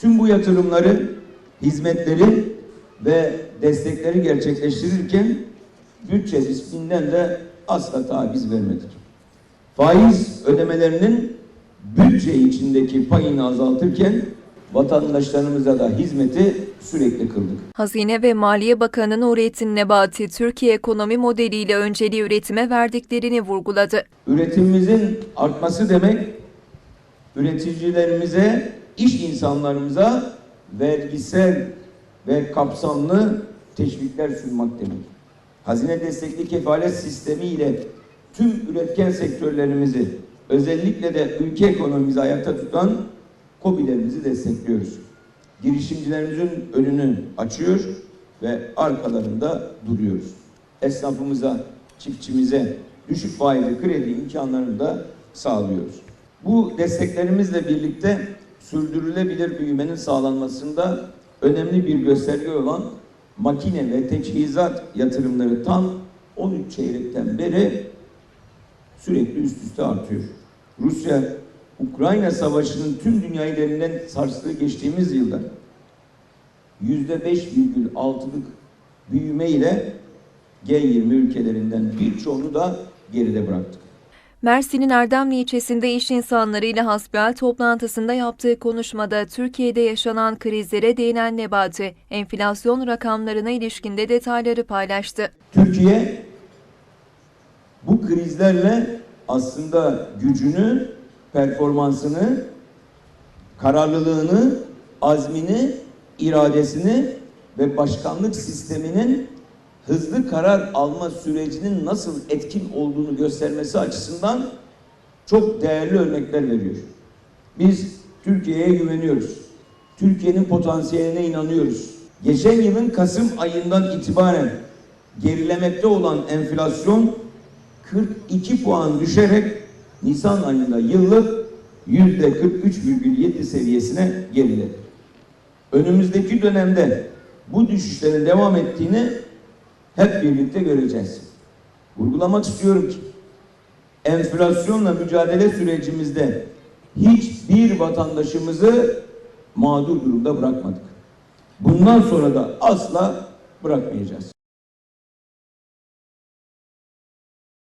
Tüm bu yatırımları, hizmetleri ve destekleri gerçekleştirirken bütçe disiplinden de asla taviz vermedik. Faiz ödemelerinin bütçe içindeki payını azaltırken vatandaşlarımıza da hizmeti sürekli kıldık. Hazine ve Maliye Bakanı Nurettin Nebati, Türkiye ekonomi modeliyle önceliği üretime verdiklerini vurguladı. Üretimimizin artması demek üreticilerimize, iş insanlarımıza vergisel ve kapsamlı teşvikler sunmak demek. Hazine destekli kefalet sistemi ile tüm üretken sektörlerimizi özellikle de ülke ekonomimizi ayakta tutan KOBİ'lerimizi destekliyoruz. Girişimcilerimizin önünü açıyor ve arkalarında duruyoruz. Esnafımıza, çiftçimize düşük faizli kredi imkanlarını da sağlıyoruz. Bu desteklerimizle birlikte sürdürülebilir büyümenin sağlanmasında önemli bir gösterge olan makine ve teçhizat yatırımları tam 13 çeyrekten beri sürekli üst üste artıyor. Rusya Ukrayna Savaşı'nın tüm dünyayı derinden sarstığı geçtiğimiz yılda %5,6'lık büyüme ile G20 ülkelerinden birçoğunu da geride bıraktık. Mersin'in Erdemli ilçesinde iş insanlarıyla hasbihal toplantısında yaptığı konuşmada Türkiye'de yaşanan krizlere değinen Nebati, enflasyon rakamlarına ilişkinde detayları paylaştı. Türkiye bu krizlerle aslında gücünü, performansını, kararlılığını, azmini, iradesini ve başkanlık sisteminin hızlı karar alma sürecinin nasıl etkin olduğunu göstermesi açısından çok değerli örnekler veriyor. Biz Türkiye'ye güveniyoruz. Türkiye'nin potansiyeline inanıyoruz. Geçen yılın Kasım ayından itibaren gerilemekte olan enflasyon 42 puan düşerek Nisan ayında yıllık yüzde 43,7 seviyesine geriledi. Önümüzdeki dönemde bu düşüşlerin devam ettiğini hep birlikte göreceğiz. Vurgulamak istiyorum ki enflasyonla mücadele sürecimizde hiçbir vatandaşımızı mağdur durumda bırakmadık. Bundan sonra da asla bırakmayacağız.